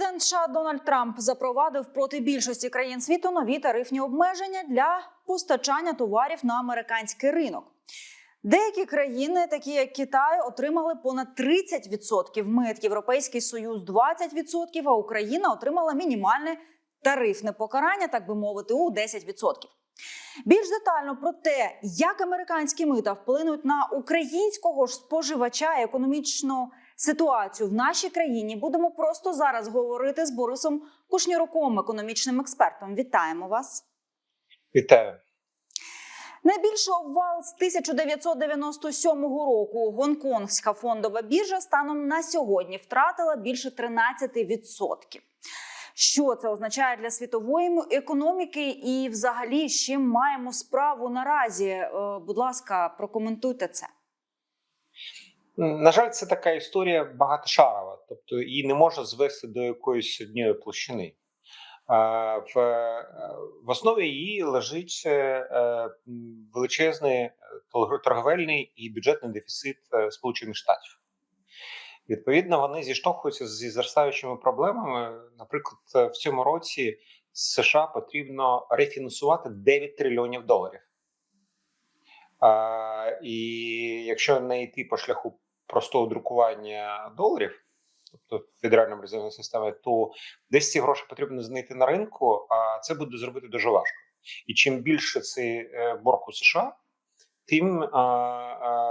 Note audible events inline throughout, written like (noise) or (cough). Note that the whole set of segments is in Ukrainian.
Президент США Дональд Трамп запровадив проти більшості країн світу нові тарифні обмеження для постачання товарів на американський ринок. Деякі країни, такі як Китай, отримали понад 30% мит, Європейський Союз 20%, а Україна отримала мінімальне тарифне покарання, так би мовити, у 10%. Більш детально про те, як американські мита вплинуть на українського ж споживача і економічну ситуацію в нашій країні, будемо просто зараз говорити з Борисом Кушніруком, економічним експертом. Вітаємо вас. Вітаю. Найбільший обвал з 1997 року Гонконгська фондова біржа станом на сьогодні втратила більше 13%. Що це означає для світової економіки, і взагалі з чим маємо справу наразі? Е, Будь ласка, прокоментуйте це. На жаль, це така історія багатошарова, тобто її не можна звести до якоїсь однієї площини. В, в основі її лежить е, е, величезний торговельний і бюджетний дефіцит е, Сполучених Штатів. Відповідно, вони зіштовхуються зі зростаючими проблемами. Наприклад, в цьому році США потрібно рефінансувати 9 трильйонів доларів. А, І якщо не йти по шляху простого друкування доларів, тобто федеральною резервною системою, то десь ці гроші потрібно знайти на ринку, а це буде зробити дуже важко. І чим більше цей борг у США, тим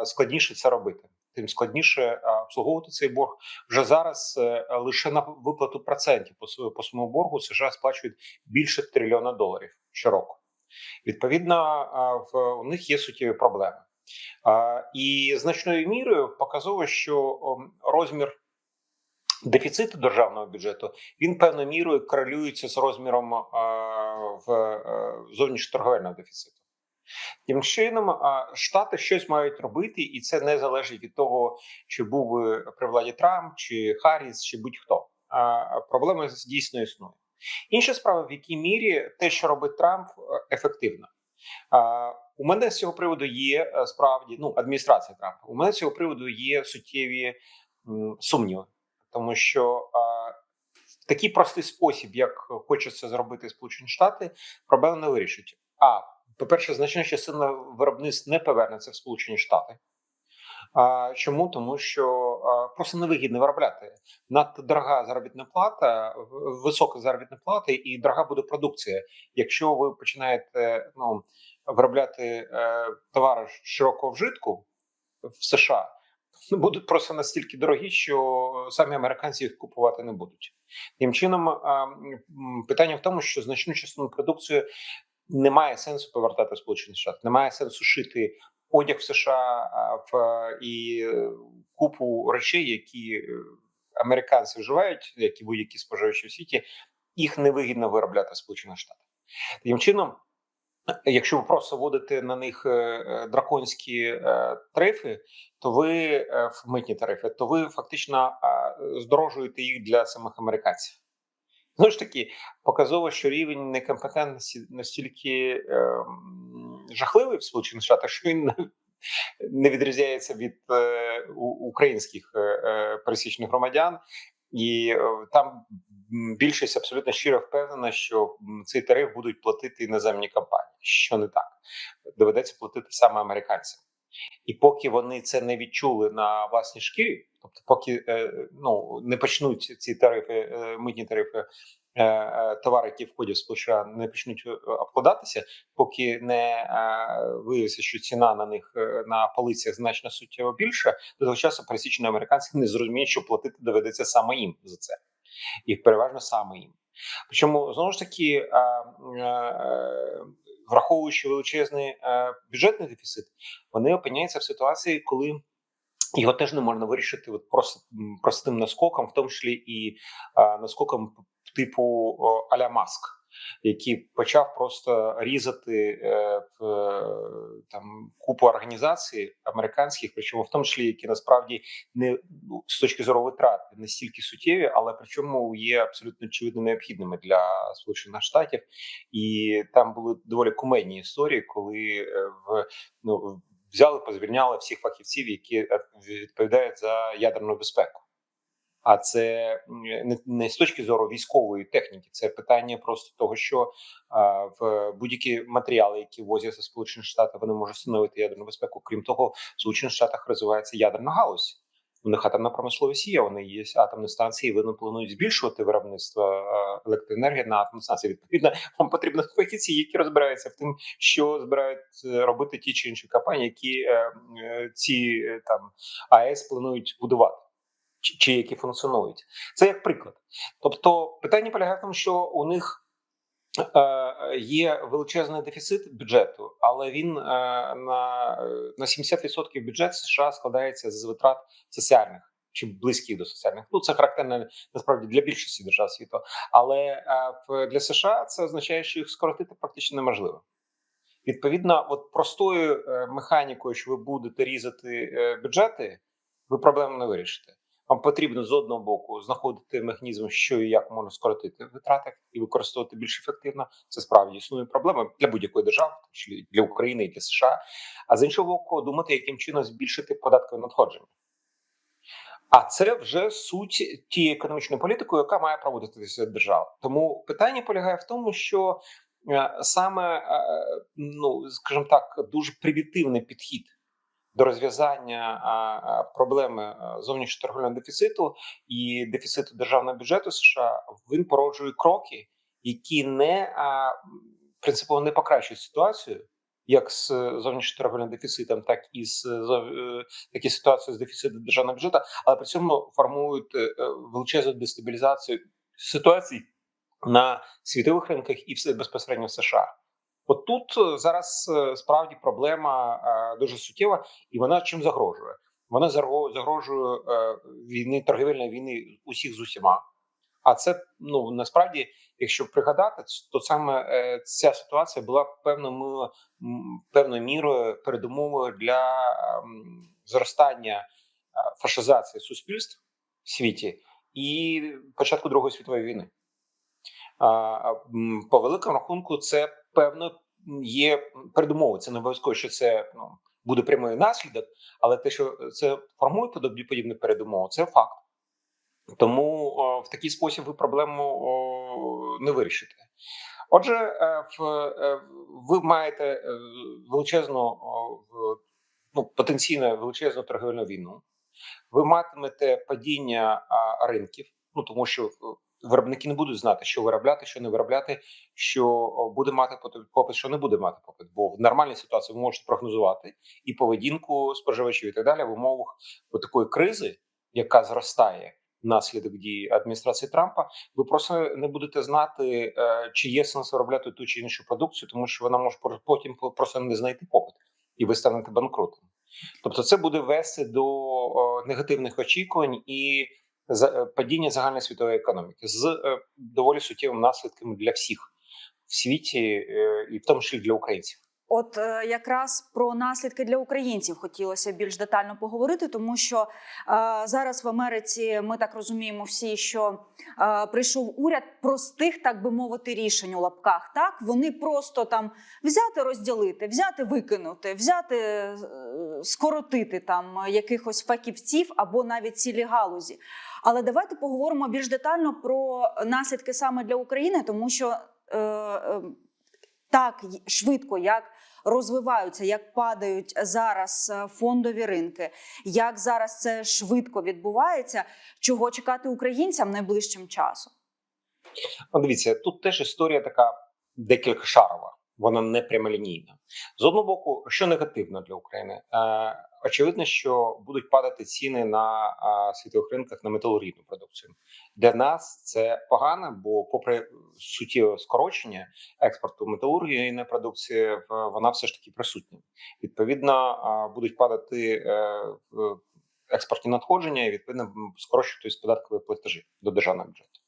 складніше це робити. Тим складніше обслуговувати цей борг вже зараз. е, Лише на виплату процентів по по своєму боргу США сплачують більше трильйона доларів щороку. Відповідно, в у них є суттєві проблеми, і значною мірою показово, що розмір дефіциту державного бюджету він певною мірою корелюється з розміром в е, зовнішньоторговельного дефіциту. Тим чином, штати щось мають робити, і це не залежить від того, чи був при владі Трамп, чи Харріс, чи будь-хто. Проблема дійсно існує. Інша справа, в якій мірі те, що робить Трамп, е, ефективно. У мене з цього приводу є е, справді ну адміністрація Трампа. У мене з цього приводу є суттєві м, сумніви, тому що а, в такий простий спосіб, як хоче це зробити Сполучені Штати, проблему не вирішить. А по-перше, значна частина виробництв не повернеться в Сполучені Штати. А, Чому? Тому що а, просто невигідно виробляти. Надто дорога заробітна плата, висока заробітна плата і дорога буде продукція. Якщо ви починаєте ну, виробляти е, товари широкого вжитку в США, будуть просто настільки дорогі, що самі американці їх купувати не будуть. Тим чином, питання в тому, що значну частину продукції немає сенсу повертати в Сполучені Штати, немає сенсу шити одяг в США і е, купу речей, які е, американці вживають, як і будь-які споживачі в світі, їх невигідно виробляти в Сполучених Штатах. Таким чином, якщо ви просто вводите на них е, е, драконські е, тарифи, то ви в митні тарифи, то ви фактично здорожуєте їх для самих американців. Знову ж таки, показово, що рівень некомпетентності настільки ем, жахливий в Сполучених Штатах, що він не- відрізняється від українських пересічних громадян, і там більшість абсолютно щиро впевнена, що цей тариф будуть платити іноземні компанії, що не так. Доведеться платити саме американцям. І поки вони це не відчули на власній шкірі, тобто, поки е, ну не почнуть ці тарифи, е, митні тарифи е, товари, які входять в США, не почнуть обкладатися, поки не виявиться, що ціна на них на полицях значно суттєво більша, до того часу пересічні американці не зрозуміють, що платити доведеться саме їм за це, і переважно саме їм. Причому знову ж таки, е, е, враховуючи величезний е, бюджетний дефіцит, вони опиняються в ситуації, коли його теж не можна вирішити от просто простим наскоком, в тому числі і е, наскоком типу аля Маск, який почав просто різати е, в, е, там купу організацій американських, причому в тому числі, які насправді не ну, з точки зору витрат не стільки суттєві, але причому є абсолютно очевидно необхідними для Сполучених Штатів, і там були доволі кумедні історії, коли е, в ну взяли, позвільняли всіх фахівців, які відповідають за ядерну безпеку. А це не, з точки зору військової техніки, це питання просто того, що а, в будь-які матеріали, які возяться Сполучених Штатів, вони можуть становити ядерну безпеку. Крім того, в Сполучених Штатах розвивається ядерна галузь. У них атомна промисловість є, вони є атомні станції. Вони планують збільшувати виробництво електроенергії на атомні станції. Відповідно, вам потрібні фахівці, які розбираються в тим, що збирають е, робити ті чи інші компанії, які е, е, ці е, там АЕС планують будувати, чи, які функціонують. Це як приклад. Тобто, питання полягає в тому, що у них. е, Є величезний дефіцит бюджету, але він е, на, на 70% бюджет США складається з витрат соціальних чи близьких до соціальних. Ну це характерно насправді для більшості держав світу. Але е, для США це означає, що їх скоротити практично неможливо. Відповідно, от простою е, механікою, що ви будете різати е, бюджети, ви проблему не вирішите. Вам потрібно з одного боку знаходити механізм, що і як можна скоротити витрати і використовувати більш ефективно. Це справді існує проблема для будь-якої держави, для України і для США. А з іншого боку, думати, яким чином збільшити податкове надходження. А це вже суть тієї економічної політики, яка має проводитися держава. Тому питання полягає в тому, що е, саме е, ну скажімо так, дуже примітивний підхід до розв'язання проблеми а, зовнішнього дефіциту і дефіциту державного бюджету США він породжує кроки, які не принципово не покращують ситуацію. Як з зовнішньо торговельним дефіцитом, так і з е, так і з дефіцитом державного бюджету, але при цьому формують е, е, величезну дестабілізацію ситуації на світових ринках і все безпосередньо в США. От тут е, зараз е, справді проблема е, дуже суттєва, і вона чим загрожує? Вона загрожує війни, торгівельної війни усіх з усіма. А це ну насправді, якщо пригадати, то саме ця ситуація була певною певною мірою передумовою для ем, зростання фашизації суспільств в світі і початку Другої світової війни. По великому рахунку, це певно є передумови. Це не обов'язково, що це ну, буде прямий наслідок, але те, що це формує подобні подібні передумови, це факт. Тому о, в такий спосіб ви проблему о, не вирішите. Отже, е, в, е, ви маєте е, величезну о, ну, потенційно величезну торговельну війну. Ви матимете падіння ринків, ну тому що е, виробники не будуть знати, що виробляти, що не виробляти, що буде мати попит- що не буде мати попит. Бо в нормальній ситуації ви можете прогнозувати і поведінку споживачів, і так далі в умовах такої кризи, яка зростає внаслідок дії адміністрації Трампа. Ви просто не будете знати, е, чи є сенс виробляти ту чи іншу продукцію, тому що вона може потім просто не знайти попит, і ви станете банкрутом. Тобто, це буде вести до негативних очікувань і падіння загальної світової економіки з е, доволі суттєвими наслідками для всіх в світі, е, і в тому числі для українців. От е, якраз про наслідки для українців хотілося більш детально поговорити, тому що е, зараз в Америці ми так розуміємо всі, що е, прийшов уряд простих, так би мовити, рішень у лапках. Так вони просто там взяти, розділити, взяти, викинути, взяти, е, скоротити там якихось фахівців або навіть цілі галузі. Але давайте поговоримо більш детально про наслідки саме для України, тому що е, е, так швидко, як розвиваються, як падають зараз е, фондові ринки, як зараз це швидко відбувається, чого чекати українцям найближчим часом. Ну, дивіться, тут теж історія така декілька шарова, вона не прямолінійна. З одного боку, що негативно для України, е, очевидно, що будуть падати ціни на е, світових ринках на металургійну продукцію. Для нас це погано, бо, попри суттєве скорочення експорту металургійної продукції, вона все ж таки присутня. Відповідно, е, будуть падати експортні надходження, і відповідно скорочуватись податкові платежі до державного бюджету.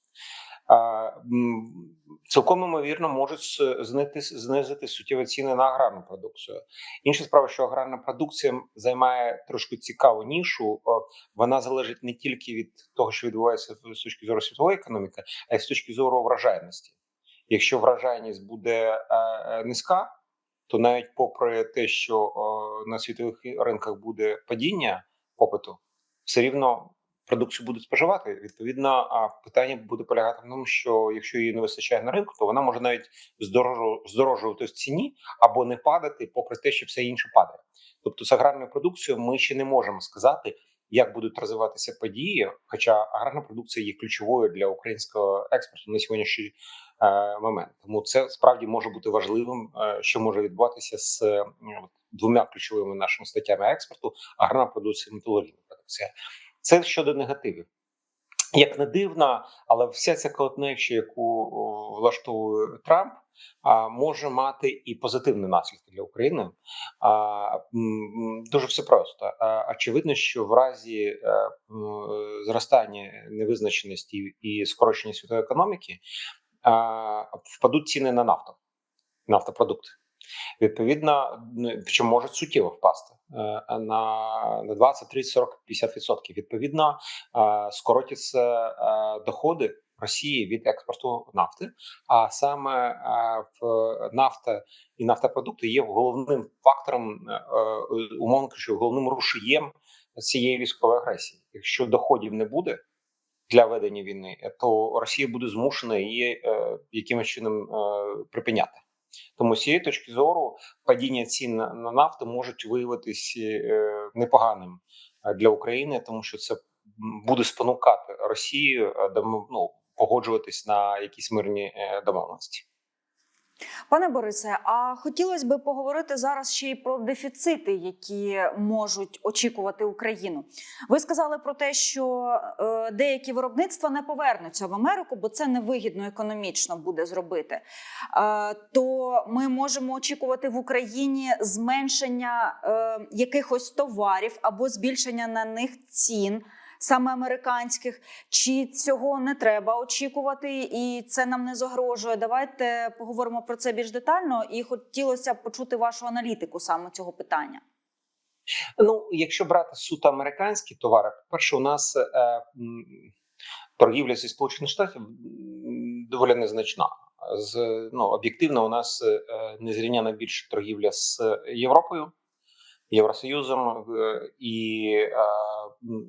Цілком ймовірно можуть знити, знизити суттєві ціни на аграрну продукцію. Інша справа, що аграрна продукція займає трошки цікаву нішу. Вона залежить не тільки від того, що відбувається з точки зору світової економіки, а й з точки зору вражайності. Якщо вражайність буде е, е, низька, то навіть попри те, що на світових ринках буде падіння попиту, все рівно продукцію будуть споживати, відповідно, а питання буде полягати в тому, що якщо її не вистачає на ринку, то вона може навіть здорожу- здорожувати в ціні або не падати, попри те, що все інше падає. Тобто, з аграрною продукцією ми ще не можемо сказати, як будуть розвиватися події. Хоча аграрна продукція є ключовою для українського експорту на сьогоднішній е, момент. Тому це справді може бути важливим, е, що може відбуватися з е, двома ключовими нашими статтями експорту: аграрна продукція металургійна продукція. Це щодо негативів. Як не дивно, але вся ця колотнеча, яку влаштовує Трамп, може мати і позитивні наслідки для України. Дуже все просто. Очевидно, що в разі е, зростання невизначеності і скорочення світової економіки впадуть ціни на нафту, нафтопродукти. Відповідно, причому може суттєво впасти на, на 20, 30, 40, 50 відсотків. Відповідно, е, скоротяться е, доходи Росії від експорту нафти. А саме е, в нафта і нафтопродукти є головним фактором, е, е, умовно кажучи, головним рушієм цієї військової агресії. Якщо доходів не буде для ведення війни, то Росія буде змушена її е, якимось чином е, припиняти. Тому з цієї точки зору падіння цін на на нафту можуть виявитися е, непоганим е, для України, тому що це буде спонукати Росію до ну, погоджуватись на якісь мирні е, домовленості. Пане Борисе, а хотілося б поговорити зараз ще й про дефіцити, які можуть очікувати Україну. Ви сказали про те, що е, деякі виробництва не повернуться в Америку, бо це невигідно економічно буде зробити. Е, то ми можемо очікувати в Україні зменшення е, якихось товарів або збільшення на них цін. Саме американських, чи цього не треба очікувати, і це нам не загрожує. Давайте поговоримо про це більш детально. І хотілося б почути вашу аналітику саме цього питання. Ну, якщо брати суто американські товари, по-перше, у нас е, торгівля зі Сполучених Штатів доволі незначна. З ну об'єктивно, у нас е, незрівняно більше торгівля з Європою, Євросоюзом е, і е,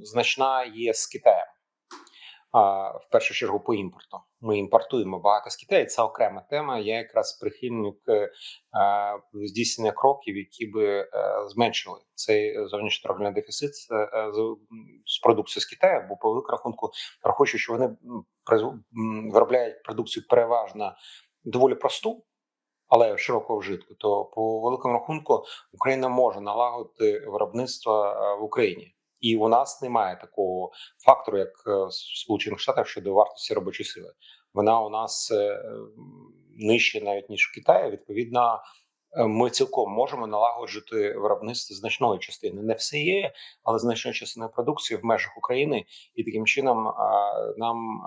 значна є з Китаєм. В першу чергу по імпорту. Ми імпортуємо багато з Китаю. Це окрема тема. Я якраз прихильник е, здійснення кроків, які би зменшили цей зовнішньоторговельний дефіцит з, продукції з Китаю, бо по великому рахунку враховуючи, що вони виробляють продукцію переважно доволі просту. Але широкого вжитку, то по великому рахунку Україна може налагодити виробництво е, в Україні, і у нас немає такого фактору, як е, в Сполучених Штатах щодо вартості робочої сили. Вона у нас е, нижче навіть ніж в Китаї. Відповідно, ми цілком можемо налагоджувати виробництво значної частини. Не все є, але значної частини продукції в межах України, і таким чином нам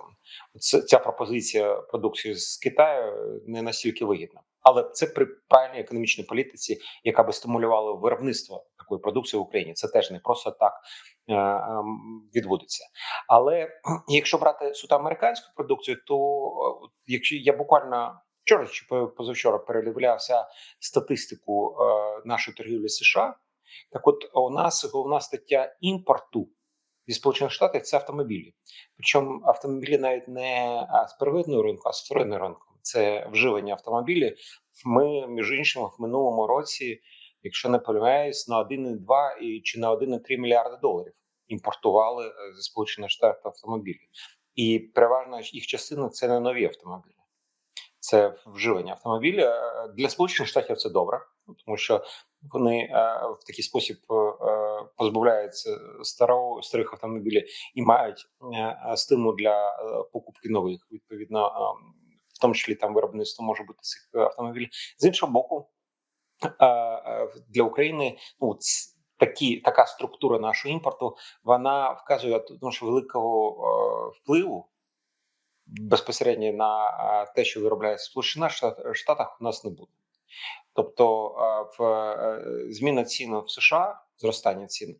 там ця пропозиція продукції з Китаю не настільки вигідна. Але це при правильній економічній політиці, яка би стимулювала виробництво такої продукції в Україні. Це теж не просто так е, ем, відбудеться. Але якщо брати суто американську продукцію, то е, якщо я буквально вчора чи по- позавчора передивлявся статистику е, нашої торгівлі США, так от у нас головна стаття імпорту зі Сполучених Штатів це автомобілі. Причому автомобілі навіть не з первинного ринку, а з вторинного ринку. Це вживані автомобілі. Ми, між іншим, в минулому році, якщо не помиляюсь, на 1,2 і чи на 1,3 мільярди доларів імпортували е, зі Сполучених Штатів автомобілі. І переважна їх частина це не нові автомобілі. Це вживані автомобілі. Для Сполучених Штатів це добре, тому що вони е, в такий спосіб е, позбавляються старого старих автомобілів і мають е, стимул для е, покупки нових. Відповідно, е, в тому числі там виробництво може бути цих автомобілів. З іншого боку, для України ну такі така структура нашого імпорту вона вказує що великого впливу безпосередньо на те, що виробляється в Сполучених Штатах, у нас не буде. Тобто в зміна цін в США, зростання цін,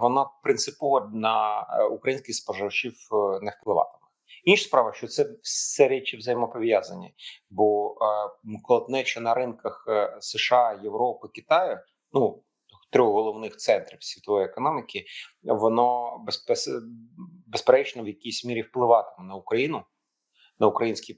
вона принципово на е, українських споживачів е, не впливатиме. Інша справа, що це все речі взаємопов'язані, бо е, колотнеча на ринках США, Європи, Китаю, ну трьох головних центрів світової економіки, воно безперечно в якійсь мірі впливатиме на Україну, на українську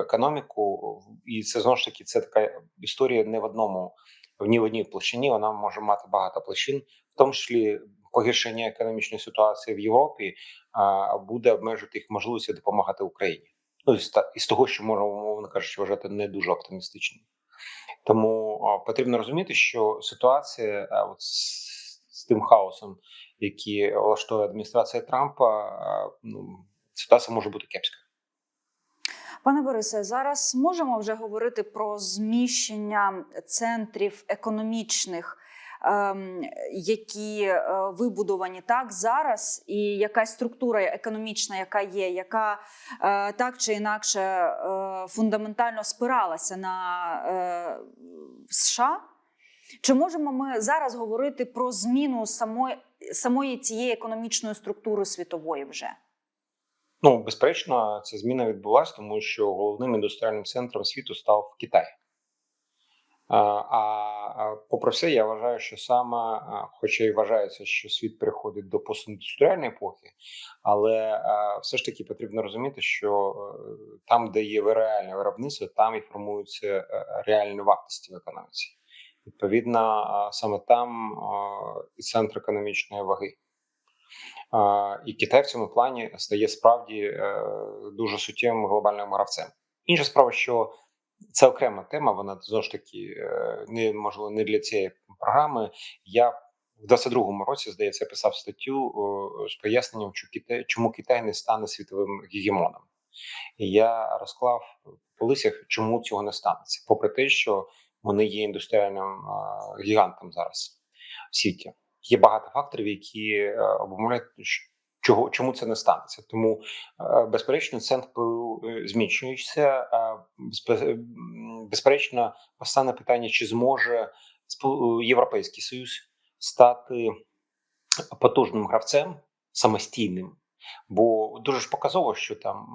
економіку, і це знову ж таки це така історія не в одному, в ні в одній площині. Вона може мати багато площин, в тому числі погіршення економічної ситуації в Європі буде обмежити їх можливості допомагати Україні. Ну із того, що можна умовно кажучи, вважати не дуже оптимістичним. Тому потрібно розуміти, що ситуація а, от з, тим хаосом, який влаштує адміністрація Трампа, ну ситуація може бути кепська. Пане Борисе, зараз можемо вже говорити про зміщення центрів економічних, ем, які е, вибудовані так зараз, і якась структура економічна, яка є, яка е, так чи інакше е, фундаментально спиралася на США. Чи можемо ми зараз говорити про зміну самої, самої цієї економічної структури світової вже? Ну, безперечно, ця зміна відбулася, тому що головним індустріальним центром світу став Китай. А, попри все, я вважаю, що саме, хоча і вважається, що світ переходить до постіндустріальної епохи, але все ж таки потрібно розуміти, що е, там, де є реальне виробництво, там і формуються е, реальні вартості в економіці. Відповідно, саме там і центр економічної ваги. І Китай в цьому плані стає справді е, дуже суттєвим глобальним гравцем. Інша справа, що це окрема тема, вона знову ж таки е, не можливо не для цієї програми. Я в 22-му році, здається, писав статтю з поясненням, чому Китай не стане світовим гегемоном. І я розклав по лисях, чому цього не станеться, попри те, що вони є індустріальним гігантом зараз в світі. Є багато факторів, які е, обумовляють, чого чому це не станеться. Тому, е, безперечно, центр е, зміщується. Безперечно, постане питання, чи зможе Європейський Союз стати потужним гравцем самостійним. Бо дуже ж показово, що там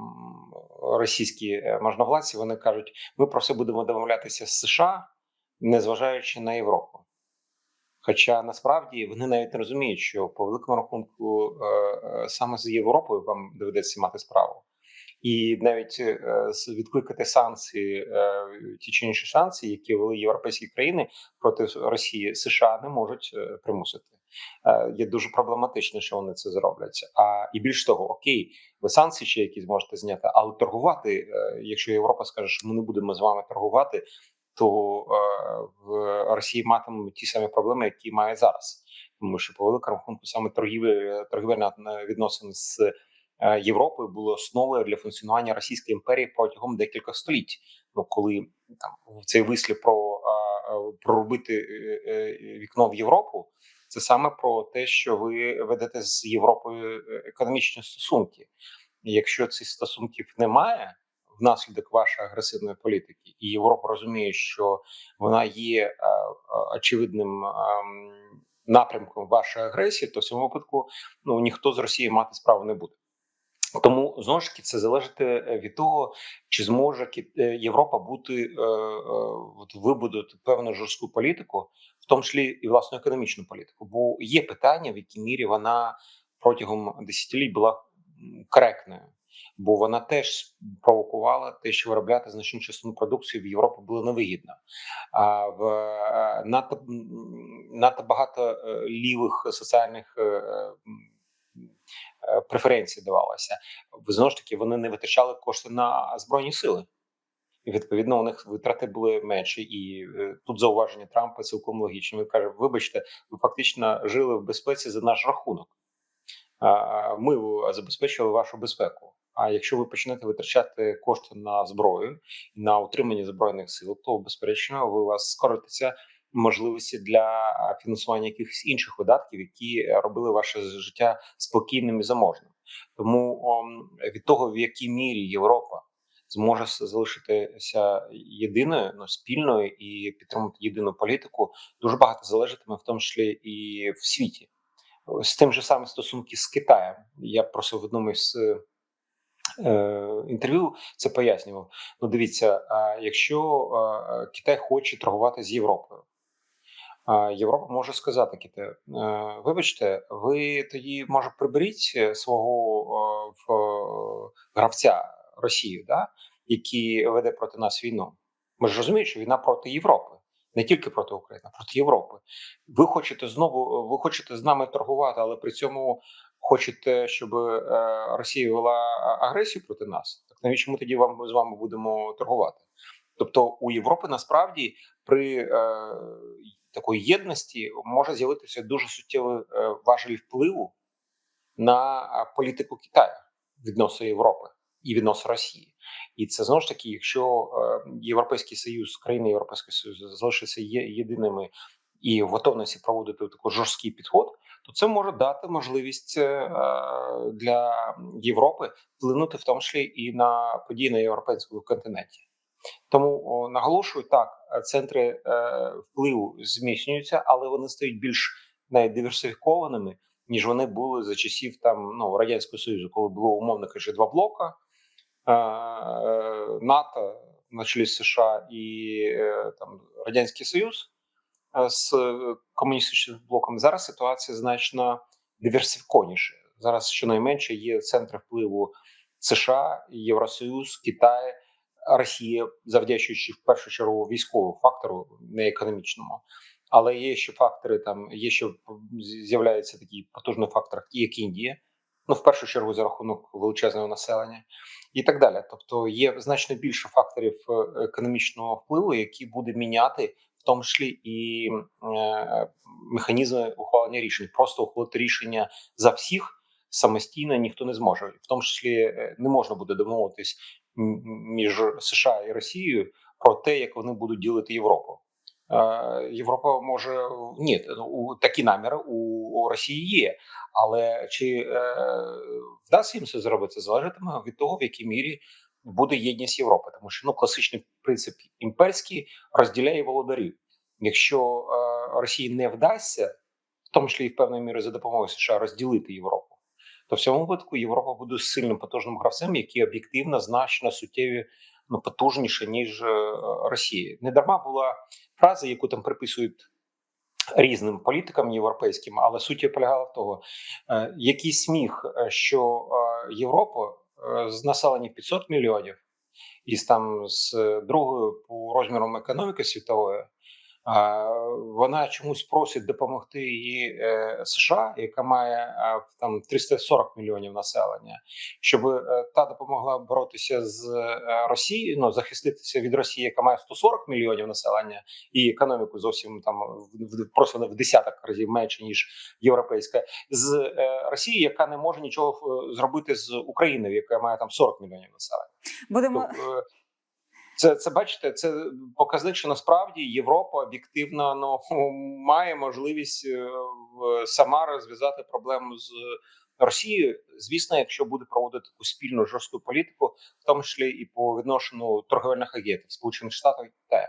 російські можновладці вони кажуть, ми про все будемо домовлятися з США, незважаючи на Європу. Хоча насправді вони навіть не розуміють, що по великому рахунку е, е, саме з Європою вам доведеться мати справу, і навіть е, відкликати санкції, ті чи інші санкції, які ввели європейські країни проти Росії, США не можуть примусити. Є дуже проблематично, що вони це зроблять. А і більш того, окей, ви санкції ще якісь можете зняти, але торгувати, якщо Європа скаже, що ми не будемо з вами торгувати, то е, в Росії матиме ті самі проблеми, які має зараз, тому що по великому рахунку саме торгівлі торгівельні відносини з е, Європою були основою для функціонування Російської імперії протягом декількох століть. Ну коли там цей вислів про е, е, проробити е, е, вікно в Європу, це саме про те, що ви ведете з Європою е, економічні стосунки. Якщо цих стосунків немає внаслідок вашої агресивної політики, і Європа розуміє, що вона є е, е, очевидним ем, напрямком вашої агресії, то в цьому випадку ну ніхто з Росії мати справу не буде. Тому знову ж таки це залежить від того, чи зможе е, Європа бути е, е, вибудувати певну жорстку політику, в тому числі і власну економічну політику. Бо є питання, в якій мірі вона протягом десятиліть була коректною, бо вона теж провокувала те, що виробляти значну частину продукції в Європі було невигідно. А в е, надто, надто багато е, лівих соціальних. е, м, Преференції давалося знову ж таки вони не витрачали кошти на збройні сили, і відповідно у них витрати були менші. І тут зауваження Трампа цілком логічно. Він каже: вибачте, ви фактично жили в безпеці за наш рахунок. Ми забезпечували вашу безпеку. А якщо ви почнете витрачати кошти на зброю на утримання збройних сил, то безперечно ви у вас скоротиться можливості для фінансування якихось інших видатків, які робили ваше життя спокійним і заможним. Тому ом, від того, в якій мірі Європа зможе залишитися єдиною, ну спільною і підтримати єдину політику, дуже багато залежатиме, в тому числі і в світі. З тим же самим стосунки з Китаєм. Я просто в одному із е, інтерв'ю це пояснював. Ну, дивіться, якщо е, Китай хоче торгувати з Європою, Європа може сказати Ките, е, вибачте, ви тоді може приберіть е, свого е, е, гравця Росію, да, який веде проти нас війну. Ми ж розуміємо, що війна проти Європи, не тільки проти України, а проти Європи. Ви хочете знову, ви хочете з нами торгувати, але при цьому хочете, щоб е, Росія вела агресію проти нас. Так навіщо ми тоді вам з вами будемо торгувати? Тобто у Європи насправді при е, такої єдності може з'явитися дуже суттєвий е, важель впливу на політику Китаю відносно Європи і відносно Росії. І це знову ж таки, якщо е, Європейський Союз, країни Європейського Союзу залишаться єдиними і в готовності проводити такий жорсткий підход, то це може дати можливість е, для Європи вплинути в тому числі і на події на європейському континенті. Тому наголошую так, центри е, впливу зміцнюються, але вони стають більш диверсифікованими, ніж вони були за часів там ну радянського союзу, коли було умовно кажучи, два блока е, е, НАТО на чолі США і е, там Радянський Союз е, з комуністичним блоком. Зараз ситуація значно диверсифікованіша. Зараз щонайменше є центри впливу США, Євросоюз, Китай. Росія, завдячуючи в першу чергу військовому фактору, не економічному, але є ще фактори. Там є ще з'являється такий потужний фактор, як Індія. Ну, в першу чергу, за рахунок величезного населення, і так далі. Тобто є значно більше факторів е, економічного впливу, які буде міняти, в тому числі і е, механізми ухвалення рішень. Просто ухвалити рішення за всіх самостійно ніхто не зможе, в тому числі е, не можна буде домовитись між США і Росією про те, як вони будуть ділити Європу. Європа може ні, у такі наміри у, Росії є, але чи е, вдасться їм це зробити, залежатиме від того, в якій мірі буде єдність Європи, тому що ну класичний принцип імперський розділяє володарів. Якщо е, Росії не вдасться, в тому числі і в певної мірі за допомогою США розділити Європу, то в цьому випадку Європа буде сильним потужним гравцем, який об'єктивно значно суттєві ну потужніше ніж Росія. Не дарма була фраза, яку там приписують різним політикам європейським, але суть полягала в того, е, який сміх, е, що е, Європа з населення 500 мільйонів, і там з другою по розмірам економіки світової. Вона чомусь просить допомогти її е, США, яка має там 340 мільйонів населення, щоб е, та допомогла боротися з е, Росією, ну захиститися від Росії, яка має 140 мільйонів населення, і економіку зовсім там просто в десяток разів менше ніж європейська, з Росії, яка не може нічого зробити з Україною, яка має там 40 мільйонів населення. Будемо. Тобто, це це бачите, це показник, що насправді Європа об'єктивно ну (laughs) має можливість сама розв'язати проблему з Росією. Звісно, якщо буде проводити таку спільну жорстку політику, в тому числі і по відношенню торговельних агентів Сполучених Штатів і.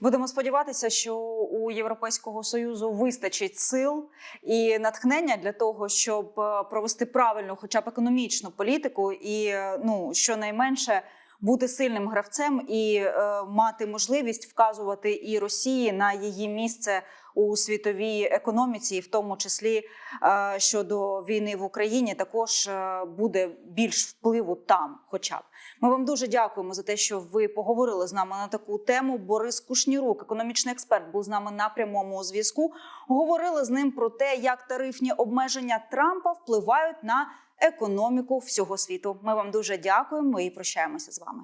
Будемо сподіватися, що у Європейського союзу вистачить сил і натхнення для того, щоб провести правильну, хоча б економічну політику, і ну щонайменше бути сильним гравцем і е, мати можливість вказувати і Росії на її місце у світовій економіці, і в тому числі е, щодо війни в Україні, також е, буде більш впливу там. Хоча б ми вам дуже дякуємо за те, що ви поговорили з нами на таку тему. Борис Кушнірук, економічний експерт, був з нами на прямому зв'язку. Говорили з ним про те, як тарифні обмеження Трампа впливають на економіку всього світу. Ми вам дуже дякуємо і прощаємося з вами.